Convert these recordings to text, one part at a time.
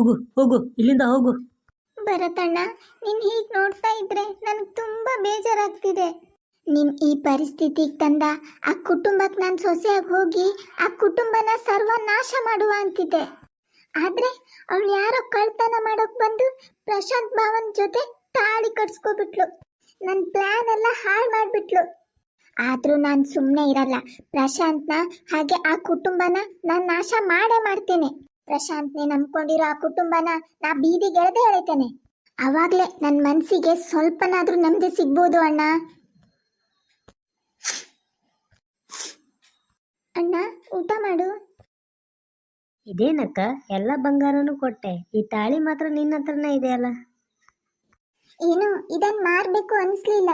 ಹೋಗು ಹೋಗು, ಇಲ್ಲಿಂದ ಹೋಗು. ಭರತಣ್ಣ, ನೀನು ಹೀಗ್ ನೋಡ್ತಾ ಇದ್ರೆ ನನಗೆ ತುಂಬಾ ಬೇಜಾರಾಗ್ತಿದೆ. ನಿನ್ ಈ ಪರಿಸ್ಥಿತಿಗೆ ತಂದ ಆ ಕುಟುಂಬಕ್ಕೆ ನಾನು ಸೊಸೆಯಾಗಿ ಹೋಗಿ ಆ ಕುಟುಂಬನ ಸರ್ವನಾಶ ಮಾಡುವ ಅಂತಿದ್ದೆ. ಆದ್ರೆ ಅವ್ಳು ಯಾರೋ ಕಳ್ತನ ಮಾಡೋಕ್ ಬಂದು ಪ್ರಶಾಂತ್ ಭಾವನ್ ಜೊತೆ ತಾಳಿ ಕಟ್ಸ್ಕೊಬಿಟ್ಲು. ನನ್ನ ಪ್ಲಾನ್ ಎಲ್ಲ ಹಾಳು ಮಾಡ್ಬಿಟ್ಲು. ಆದ್ರೂ ನಾನು ಸುಮ್ಮನೆ ಇರಲ್ಲ, ಪ್ರಶಾಂತ್ನ ಹಾಗೆ ಆ ಕುಟುಂಬನ ನಾನು ನಾಶ ಮಾಡೇ ಮಾಡ್ತೇನೆ. ಪ್ರಶಾಂತ್ನೇ ನಂಬ್ಕೊಂಡಿರೋ ಆ ಕುಟುಂಬನ ನಾ ಬೀದಿಗೆಳೆದೇ ಎಳಿತೇನೆ ಅವಾಗ್ಲೇ ನನ್ನ ಮನಸ್ಸಿಗೆ ಸ್ವಲ್ಪನಾದ್ರೂ ನೆಮ್ಮದಿ ಸಿಗ್ಬೋದು ಅಣ್ಣ. ಅಣ್ಣ ಊಟ ಮಾಡು. ಇದೇನಕ್ಕ? ಎಲ್ಲ ಬಂಗಾರನು ಕೊಟ್ಟೆ. ಈ ತಾಳಿ ಮಾತ್ರ ನಿನ್ನ ಹತ್ರನೇ ಇದೆಯಲ್ಲ? ಏನು ಇದನ್ ಮಾರ್ಬೇಕು ಅನ್ಸ್ಲಿಲ್ಲ.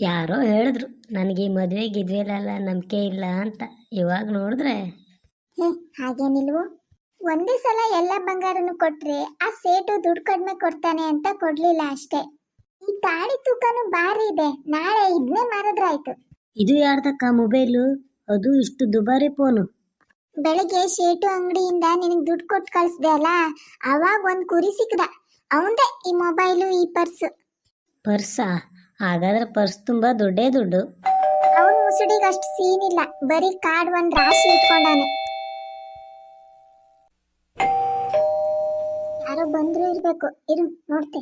ಯಾರೋ ಹೇಳಿದ್ರು ನನಗೆ ಈ ಮದುವೆ ಗಿದ್ವೆಲೆಲ್ಲ ನಂಬಿಕೆ ಇಲ್ಲ ಅಂತ. ಇವಾಗ ನೋಡಿದ್ರೆ? ಹೇ ಹಾಗೇನಿಲ್ವು. ಒಂದೇ ಸಲ ಎಲ್ಲ ಬಂಗಾರನು ಕೊಟ್ರೆ ಆ ಸೇಟು ದುಡ್ಡು ಕಡಿಮೆ ಕೊಡ್ತಾನೆ ಅಂತ ಕೊಡ್ಲಿಲ್ಲ ಅಷ್ಟೇ. ಈ ತಾಳಿ ತೂಕನು ಭಾರಿ ಇದೆ. ನಾಳೆ ಇದ್ನೇ ಮಾರದ್ರಾಯ್ತು. ಇದು ಯಾರ್ದಕ್ಕ ಮೊಬೈಲು? ಅದು ಇಷ್ಟು ದುಬಾರಿ ಫೋನು. ಬೆಳಿಗ್ಗೆ ಶೇಟು ಅಂಗಡಿಯಿಂದ ನಿನಗೆ ದುಡ್ಡು ಕೊಟ್ಟು ಕಳಿಸ್ದೆ ಅಲ್ಲ? ಅವಾಗ ಒಂದು ಕುರಿ ಸಿಕ್ಕದ. ಅವಂದೇ ಈ ಮೊಬೈಲು ಈ ಪರ್ಸ್. ಪರ್ಸಾ? ಹಾಗಾದ್ರೆ ಪರ್ಸ್ ತುಂಬಾ ದೊಡ್ಡೇ ದುಡ್ಡು. ಅವನು ಮುಸುಡಿಗೆ ಅಷ್ಟು ಸೀನ್ ಇಲ್ಲ. ಬರೀ ಕಾರ್ಡ್ ಒಂದ್ ರಾಶಿ ಇಟ್ಕೊಂಡಾನೆ. ಯಾರೋ ಬಂದ್ರು ಇರ್ಬೇಕು. ಇರು ನೋಡ್ತೆ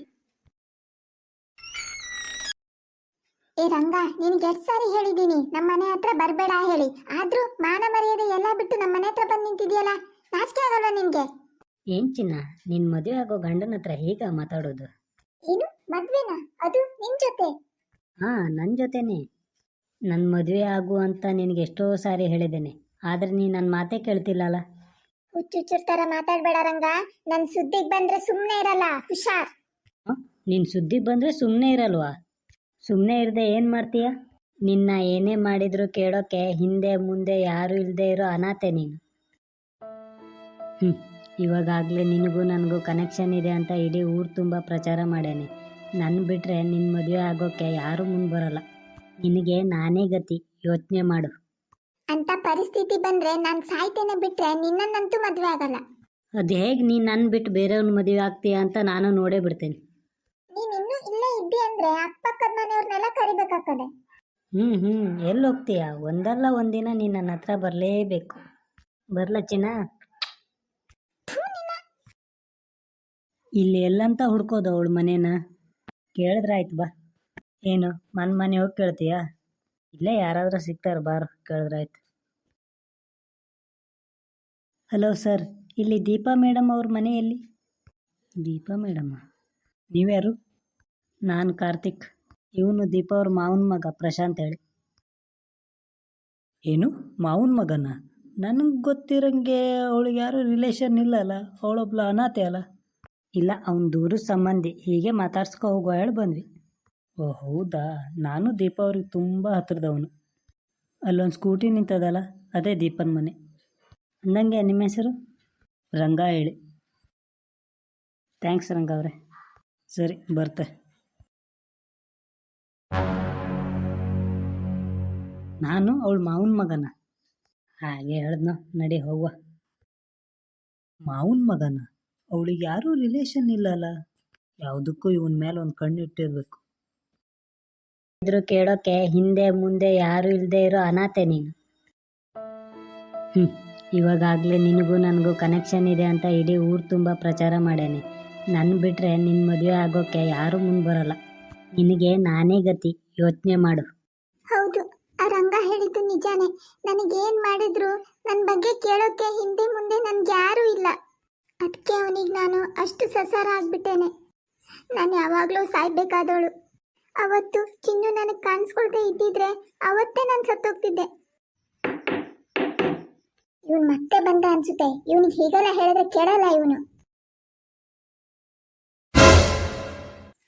ಏ ರಂಗ ನಿನ್ಗೆ ಎಷ್ಟು ಸಾರಿ ಹೇಳಿದ್ದೀನಿ? ನಮ್ಮ ಮನೆ ಹತ್ರ ಬರ್ಬೇಡ ಹೇಳಿ. ಆದ್ರೂ ಮಾನ ಮರ್ಯಾದೆ ಎಲ್ಲ ಬಿಟ್ಟು ನಮ್ಮ ಮನೆ ಹತ್ರ ಬಂದು ನಿಂತಿದ್ಯಲ್ಲ? ನಾಚಿಕೆ ಆಗಲ್ವಾ ನಿನ್ಗೆ? ಏನ್ ಚಿನ್ನ? ನಿನ್ ಮದುವೆ ಆಗೋ ಗಂಡನ ಹತ್ರ ಹೇಗ ಮಾತಾಡೋದು? ಏನು? ಮದ್ವೆನಾ? ಅದು ನಿನ್ ಜೊತೆ. ಹಾ ನನ್ನ ಜೊತೆನೆ. ನನ್ನ ಮದುವೆ ಆಗು ಅಂತ ನಿನಗೆ ಎಷ್ಟೋ ಸಾರಿ ಹೇಳಿದ್ದೇನೆ. ಆದ್ರೆ ನೀ ನನ್ನ ಮಾತೇ ಕೇಳ್ತಿಲ್ಲಲ್ಲ ಹುಚ್ಚುಚ್ಚುರ್ ತರ ಮಾತಾಡ್ಬೇಡ ರಂಗ. ನನ್ ಸುದ್ದಿಗ್ ಬಂದ್ರೆ ಸುಮ್ನೆ ಇರಲ್ಲ, ಹುಷಾರ್. ನಿನ್ನ ಸುದ್ದಿ ಬಂದರೆ ಸುಮ್ಮನೆ ಇರಲ್ವಾ? ಸುಮ್ಮನೆ ಇರದೆ ಏನು ಮಾಡ್ತೀಯ? ನಿನ್ನ ಏನೇ ಮಾಡಿದ್ರು ಕೇಳೋಕೆ ಹಿಂದೆ ಮುಂದೆ ಯಾರು ಇಲ್ಲದೆ ಇರೋ ಅನಾಥೆ ನೀನು. ಹ್ಞೂ ಇವಾಗಾಗಲೇ ನಿನಗೂ ನನಗೂ ಕನೆಕ್ಷನ್ ಇದೆ ಅಂತ ಇಡೀ ಊರು ತುಂಬ ಪ್ರಚಾರ ಮಾಡೇನೆ. ನನ್ನ ಬಿಟ್ಟರೆ ನಿನ್ನ ಮದುವೆ ಆಗೋಕ್ಕೆ ಯಾರೂ ಮುಂದೆ ಬರೋಲ್ಲ. ನಿನಗೆ ನಾನೇ ಗತಿ. ಯೋಚನೆ ಮಾಡು. ಅಂತ ಪರಿಸ್ಥಿತಿ ಬಂದ್ರೆ ನಾನ್ ಸಾಯ್ತೇನೆ ಬಿಟ್ರೆ ನಿನ್ನನ್ನಂತೂ ಮದ್ವೆ ಆಗಲ್ಲ. ಅದು ಹೇಗ್ ನೀನು ನನ್ನ ಬಿಟ್ಟು ಬೇರೆಯವ್ನ ಮದುವೆ ಆಗ್ತೀಯ ಅಂತ ನಾನು ನೋಡೇ ಬಿಡ್ತೇನೆ. ನೀನ್ ಇನ್ನೂ ಇಲ್ಲೇ ಇದ್ದಿ ಅಂದ್ರೆ ಅಕ್ಕಪಕ್ಕದ ಮನೆಯವ್ರನ್ನೆಲ್ಲ ಕರಿಬೇಕಾಗ್ತದೆ. ಹ್ಞೂ ಹ್ಞೂ ಎಲ್ಲಿ ಹೋಗ್ತೀಯ ಒಂದಲ್ಲ ಒಂದಿನ ನೀನು ನನ್ನ ಹತ್ರ ಬರಲೇಬೇಕು. ಬರಲ ಚಿನ್ನ? ಇಲ್ಲಿ ಎಲ್ಲಂತ ಹುಡ್ಕೋದು ಅವಳು ಮನೇನ? ಕೇಳಿದ್ರಾಯ್ತು ಬಾ. ಏನು ಮನ್ ಮನೆ ಹೋಗಿ ಕೇಳ್ತೀಯಾ? ಇಲ್ಲೇ ಯಾರಾದರೂ ಸಿಗ್ತಾರೆ ಬಾರು ಕೇಳಿದ್ರಾಯ್ತು ಹಲೋ ಸರ್ ಇಲ್ಲಿ ದೀಪಾ ಮೇಡಮ್ ಅವ್ರ ಮನೆಯಲ್ಲಿ? ದೀಪಾ ಮೇಡಮ್ಮ ನೀವ್ಯಾರು ನಾನು ಕಾರ್ತಿಕ್. ಇವನು ದೀಪಾ ಅವ್ರ ಮಾವನ ಮಗ, ಪ್ರಶಾಂತ್ ಹೇಳಿ. ಏನು? ಮಾವನ ಮಗನ? ನನಗೆ ಗೊತ್ತಿರಂಗೆ ಅವಳಿಗೆ ಯಾರು ರಿಲೇಷನ್ ಇಲ್ಲಲ್ಲ, ಅವಳೊಬ್ಳು ಅನಾಥೆ ಅಲ್ಲ. ಇಲ್ಲ, ಅವನು ದೂರ ಸಂಬಂಧಿ. ಹೀಗೆ ಮಾತಾಡ್ಸ್ಕೊ ಹೋಗುವ ಹೇಳಿ ಬಂದ್ವಿ. ಓ, ಹೌದಾ? ನಾನು ದೀಪ ಅವ್ರಿಗೆ ತುಂಬ ಹತ್ರದವನು. ಅಲ್ಲೊಂದು ಸ್ಕೂಟಿ ನಿಂತದಲ್ಲ, ಅದೇ ದೀಪನ ಮನೆ. ಅಂದಂಗೆ ನಿಮ್ಮ ಹೆಸರು? ರಂಗ ಹೇಳಿ. ಥ್ಯಾಂಕ್ಸ್ ರಂಗ ಅವರೇ. ಸರಿ, ಬರ್ತೆ. ನಾನು ಅವಳು ಮಾವನ ಮಗನ. ಹಾಗೆ ಹೇಳ್ದ್ನ, ನಡಿ ಹೋಗುವ. ಮಾವನ ಮಗನ? ಅವಳಿಗೆ ಯಾರೂ ರಿಲೇಷನ್ ಇಲ್ಲಲ್ಲ? ಯಾವುದಕ್ಕೂ ಇವನ ಮೇಲೆ ಒಂದು ಕಣ್ಣು ಇಟ್ಟಿರ್ಬೇಕು. ಇದ್ರು ಕೇಳೋಕೆ ಹಿಂದೆ ಮುಂದೆ ಯಾರು ಇಲ್ಲದೆ ಇರೋ ಅನಾಥೆ ನೀನು. ಹ್ಞೂ ಇವಾಗಾಗಲೇ ನಿನಗೂ ನನಗೂ ಕನೆಕ್ಷನ್ ಇದೆ ಅಂತ ಇಡೀ ಊರು ತುಂಬ ಪ್ರಚಾರ ಮಾಡೇನೆ. ನನ್ನ ಬಿಟ್ಟರೆ ನಿನ್ನ ಮದುವೆ ಆಗೋಕ್ಕೆ ಯಾರೂ ಮುಂದೆ ಬರೋಲ್ಲ. ನಿನಗೆ ನಾನೇ ಗತಿ, ಯೋಚನೆ ಮಾಡು. ಹೌದು, ಆ ರಂಗ ಹೇಳಿದ್ದು ನಿಜಾನೇ. ನನಗೇನು ಮಾಡಿದ್ರು ನನ್ನ ಬಗ್ಗೆ ಕೇಳೋಕೆ ಹಿಂದೆ ಮುಂದೆ ನನಗೆ ಯಾರೂ ಇಲ್ಲ. ಅದಕ್ಕೆ ಅವನಿಗೆ ನಾನು ಅಷ್ಟು ಸಸಾರ ಆಗ್ಬಿಟ್ಟೇನೆ. ನಾನು ಯಾವಾಗಲೂ ಸಾಯ್ಬೇಕಾದವಳು. ಅವತ್ತು ಚಿನ್ನು ನನಗೆ ಕಾಣಿಸ್ಕೊಳ್ದೆ ಇದ್ದಿದ್ರೆ ಅವತ್ತೇ ನಾನು ಸತ್ತೋಗ್ತಿದ್ದೆ. ಇವನ್ ಮತ್ತೆ ಬಂದ ಅನ್ಸುತ್ತೆ. ಇವನಿಗೆ ಹೀಗೆಲ್ಲ ಹೇಳಿದ್ರೆ ಕೇಳಲ್ಲ ಇವನು.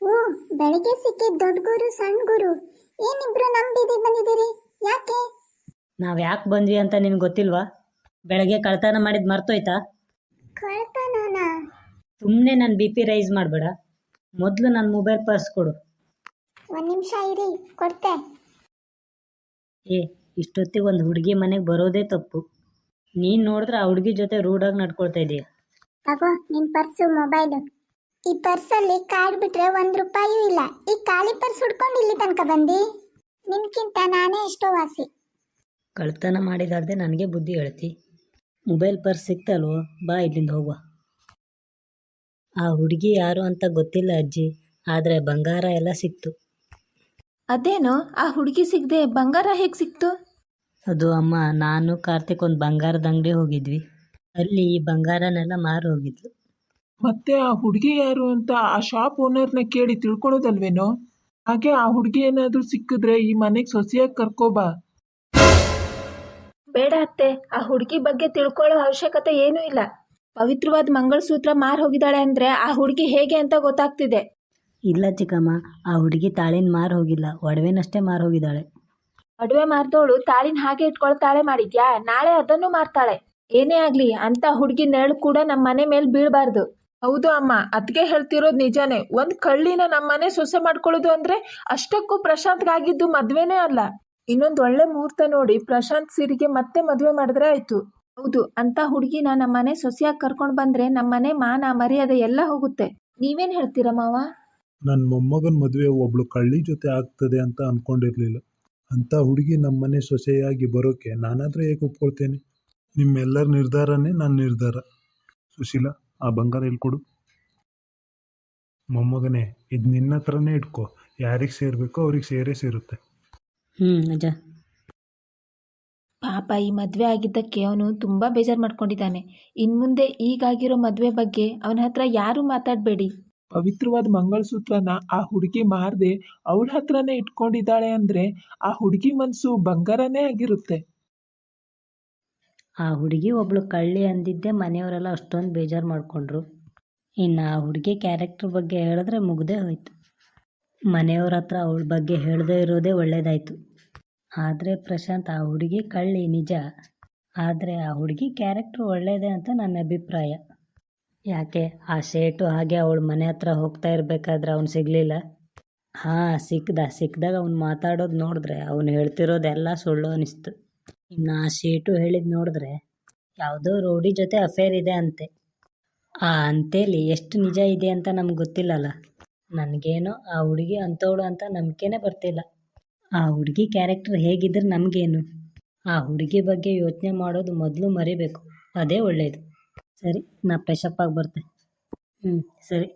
ಓ ಬೆಳಿಗ್ಗೆ ಸಿಕ್ಕಿದ್ ದೊಡ್ಡ ಗುರು ಸಣ್ಣ ಗುರು. ಏನಿಬ್ರು ನಮ್ ಬೀದಿ ಬಂದಿದ್ದೀರಿ? ಯಾಕೆ? ನಾವು ಯಾಕೆ ಬಂದ್ವಿ ಅಂತ ನಿನ್ಗೆ ಗೊತ್ತಿಲ್ವಾ? ಬೆಳಗ್ಗೆ ಕಳ್ತನ ಮಾಡಿದ್ ಮರ್ತೋಯ್ತಾ? ಕಳ್ತಾನ ಸುಮ್ಮನೆ ನನ್ನ ಬಿ ಪಿ ರೈಸ್ ಮಾಡಬೇಡ. ಮೊದಲು ನನ್ನ ಮೊಬೈಲ್ ಪರ್ಸ್ ಕೊಡು. ಒಂದ್ ನಿಮಿಷ ಇರಿ ಕೊಡ್ತೆ. ಏ ಇಷ್ಟೊತ್ತಿಗೆ ಒಂದು ಹುಡುಗಿ ಮನೆಗೆ ಬರೋದೇ ತಪ್ಪು. ನೀನು ನೋಡಿದ್ರೆ ಆ ಹುಡುಗಿ ಜೊತೆ ರೂಢಾಗಿ ನಡ್ಕೊಳ್ತಾ ಇದೀಯ. ತಗೋ ನಿನ್ ಪರ್ಸು ಮೊಬೈಲು. ಈ ಪರ್ಸಲ್ಲಿ ಕಾರ್ಡ್ ಬಿಟ್ರೆ ಒಂದ್ ರೂಪಾಯಿಯೂ ಇಲ್ಲ. ಈ ಖಾಲಿ ಪರ್ಸ್ ಹುಡ್ಕೊಂಡು ಇಲ್ಲಿ ತನಕ ಬಂದಿ? ನಿನ್ಕಿಂತ ನಾನೇ ಎಷ್ಟೋ ವಾಸಿ. ಕಳ್ತನ ಮಾಡಿದಾರ್ದೆ ನನಗೆ ಬುದ್ಧಿ ಹೇಳ್ತಿ. ಮೊಬೈಲ್ ಪರ್ಸ್ ಸಿಕ್ತಲ್ವೋ ಬಾ ಇಲ್ಲಿಂದ ಹೋಗುವ. ಆ ಹುಡುಗಿ ಯಾರು ಅಂತ ಗೊತ್ತಿಲ್ಲ ಅಜ್ಜಿ ಆದರೆ ಬಂಗಾರ ಎಲ್ಲ ಸಿಕ್ತು. ಅದೇನೋ? ಆ ಹುಡುಗಿ ಸಿಗದೆ ಬಂಗಾರ ಹೇಗೆ ಸಿಕ್ತು? ಅದು ಅಮ್ಮ ನಾನು ಕಾರ್ತಿಕ್ ಒಂದು ಬಂಗಾರದ ಅಂಗಡಿ ಹೋಗಿದ್ವಿ. ಅಲ್ಲಿ ಈ ಬಂಗಾರನೆಲ್ಲ ಮಾರು ಹೋಗಿದ್ಲು. ಮತ್ತೆ ಆ ಹುಡುಗಿ ಯಾರು ಅಂತ ಆ ಶಾಪ್ ಓನರ್ನ ಕೇಳಿ ತಿಳ್ಕೊಳೋದಲ್ವೇನೋ ಹಾಗೆ ಆ ಹುಡುಗಿ ಏನಾದರೂ ಸಿಕ್ಕಿದ್ರೆ ಈ ಮನೆಗೆ ಸೊಸೆಯಾಗಿ ಕರ್ಕೋಬಾ ಬೇಡ ಅತ್ತೆ ಆ ಹುಡುಗಿ ಬಗ್ಗೆ ತಿಳ್ಕೊಳ್ಳೋ ಅವಶ್ಯಕತೆ ಏನೂ ಇಲ್ಲ. ಪವಿತ್ರವಾದ ಮಂಗಳಸೂತ್ರ ಮಾರು ಹೋಗಿದ್ದಾಳೆ ಅಂದರೆ ಆ ಹುಡುಗಿ ಹೇಗೆ ಅಂತ ಗೊತ್ತಾಗ್ತಿದೆ. ಇಲ್ಲ ಚಿಕ್ಕಮ್ಮ, ಆ ಹುಡುಗಿ ತಾಳಿನ ಮಾರು ಹೋಗಿಲ್ಲ, ಒಡವೆನಷ್ಟೇ ಮಾರು ಹೋಗಿದ್ದಾಳೆ. ಒಡವೆ ಮಾರ್ದವಳು ತಾಳಿನ ಹಾಗೆ ಇಟ್ಕೊಳ್ತಾಳೆ ಮಾಡಿದ್ಯಾ? ನಾಳೆ ಅದನ್ನು ಮಾರ್ತಾಳೆ. ಏನೇ ಆಗ್ಲಿ, ಅಂತ ಹುಡುಗಿ ನೆರಳು ಕೂಡ ನಮ್ಮ ಮನೆ ಮೇಲೆ ಬೀಳಬಾರ್ದು. ಹೌದು ಅಮ್ಮ ಅದಕ್ಕೆ ಹೇಳ್ತಿರೋದು ನಿಜಾನೇ. ಒಂದು ಕಳ್ಳಿನ ನಮ್ಮನೆ ಸೊಸೆ ಮಾಡ್ಕೊಳ್ಳೋದು ಅಂದ್ರೆ ಅಷ್ಟಕ್ಕೂ ಪ್ರಶಾಂತ್ಗಾಗಿದ್ದು ಮದ್ವೆನೇ ಅಲ್ಲ. ಇನ್ನೊಂದು ಒಳ್ಳೆ ಮುಹೂರ್ತ ನೋಡಿ ಪ್ರಶಾಂತ್ ಸಿರಿಗೆ ಮತ್ತೆ ಮದುವೆ ಮಾಡಿದ್ರೆ ಆಯ್ತು. ಹೌದು, ಅಂತ ಹುಡುಗಿನ ನಮ್ಮ ಮನೆ ಸೊಸೆಯಾಗಿ ಕರ್ಕೊಂಡು ಬಂದ್ರೆ ನಮ್ಮ ಮನೆ ಮಾನ, ಮರ್ಯಾದೆ ಎಲ್ಲ ಹೋಗುತ್ತೆ. ನೀವೇನು ಹೇಳ್ತೀರಾ ಮಾವ? ನನ್ನ ಮೊಮ್ಮಗನ ಮದುವೆ ಒಬ್ಳು ಕಳ್ಳಿ ಜೊತೆ ಆಗ್ತದೆ ಅಂತ ಅನ್ಕೊಂಡಿರ್ಲಿಲ್ಲ. ಅಂಥ ಹುಡುಗಿ ನಮ್ಮನೆ ಸೊಸೆಯಾಗಿ ಬರೋಕೆ ನಾನಾದರೆ ಹೇಗೆ ಒಪ್ಕೊಳ್ತೇನೆ? ನಿಮ್ಮೆಲ್ಲರ ನಿರ್ಧಾರನೇ ನನ್ನ ನಿರ್ಧಾರ. ಸುಶೀಲ, ಆ ಬಂಗಾರ ಹೇಳ್ಕೊಡು. ಕೊಡು ಮೊಮ್ಮಗನೇ, ಇದು ನಿನ್ನ ಹತ್ರನೇ ಇಟ್ಕೋ. ಯಾರಿಗೆ ಸೇರಬೇಕೋ ಅವ್ರಿಗೆ ಸೇರೇ ಸೇರುತ್ತೆ. ಹ್ಞೂ ಪಾಪ ಈ ಮದುವೆ ಆಗಿದ್ದಕ್ಕೆ ಅವನು ತುಂಬ ಬೇಜಾರು ಮಾಡ್ಕೊಂಡಿದ್ದಾನೆ. ಇನ್ನು ಮುಂದೆ ಈಗಾಗಿರೋ ಮದುವೆ ಬಗ್ಗೆ ಅವನ ಹತ್ರ ಯಾರೂ ಮಾತಾಡಬೇಡಿ. ಪವಿತ್ರವಾದ ಮಂಗಳಸೂತ್ರನ ಆ ಹುಡುಗಿ ಮಾರದೆ ಅವಳ ಹತ್ರನೇ ಇಟ್ಕೊಂಡಿದ್ದಾಳೆ ಅಂದರೆ ಆ ಹುಡುಗಿ ಮನಸ್ಸು ಬಂಗಾರನೇ ಆಗಿರುತ್ತೆ. ಆ ಹುಡುಗಿ ಒಬ್ಳು ಕಳ್ಳಿ ಅಂದಿದ್ದೆ ಮನೆಯವರೆಲ್ಲ ಅಷ್ಟೊಂದು ಬೇಜಾರು ಮಾಡಿಕೊಂಡ್ರು. ಇನ್ನು ಆ ಹುಡುಗಿ ಕ್ಯಾರೆಕ್ಟರ್ ಬಗ್ಗೆ ಹೇಳಿದ್ರೆ ಮುಗ್ದೇ ಹೋಯ್ತು. ಮನೆಯವ್ರ ಹತ್ರ ಅವಳ ಬಗ್ಗೆ ಹೇಳದೇ ಇರೋದೇ ಒಳ್ಳೇದಾಯಿತು. ಆದರೆ ಪ್ರಶಾಂತ್, ಆ ಹುಡುಗಿ ಕಳ್ಳಿ ನಿಜ. ಆದರೆ ಆ ಹುಡುಗಿ ಕ್ಯಾರೆಕ್ಟ್ರ್ ಒಳ್ಳೇದೇ ಅಂತ ನನ್ನ ಅಭಿಪ್ರಾಯ. ಯಾಕೆ? ಆ ಶೇಟು ಹಾಗೆ ಅವಳು ಮನೆ ಹತ್ರ ಹೋಗ್ತಾ ಇರಬೇಕಾದ್ರೆ ಅವ್ನು ಸಿಗಲಿಲ್ಲ. ಹಾಂ ಸಿಕ್ಕದ ಸಿಕ್ಕಿದಾಗ ಅವ್ನು ಮಾತಾಡೋದು ನೋಡಿದ್ರೆ, ಅವ್ನು ಹೇಳ್ತಿರೋದೆಲ್ಲ ಸುಳ್ಳು ಅನಿಸ್ತು. ಇನ್ನು ಆ ಶೇಟು ಹೇಳಿದ್ ನೋಡಿದ್ರೆ, ಯಾವುದೋ ರೋಡಿ ಜೊತೆ ಅಫೇರ್ ಇದೆ ಅಂತೆ. ಆ ಅಂತೇಲಿ ಎಷ್ಟು ನಿಜ ಇದೆ ಅಂತ ನಮ್ಗೆ ಗೊತ್ತಿಲ್ಲಲ್ಲ ನನಗೇನೋ ಆ ಹುಡುಗಿ ಅಂಥವಳು ಅಂತ ನಂಬಿಕೆನೇ ಬರ್ತಿಲ್ಲ. ಆ ಹುಡುಗಿ ಕ್ಯಾರೆಕ್ಟರ್ ಹೇಗಿದ್ರೆ ನಮಗೇನು? ಆ ಹುಡುಗಿ ಬಗ್ಗೆ ಯೋಚನೆ ಮಾಡೋದು ಮೊದಲು ಮರಿಬೇಕು. ಅದೇ ಒಳ್ಳೆಯದು ಸರಿ ನಾ ಫ್ರೆಶಪ್ ಆಗಿ ಬರ್ತೆ ಹ್ಞೂ ಸರಿ.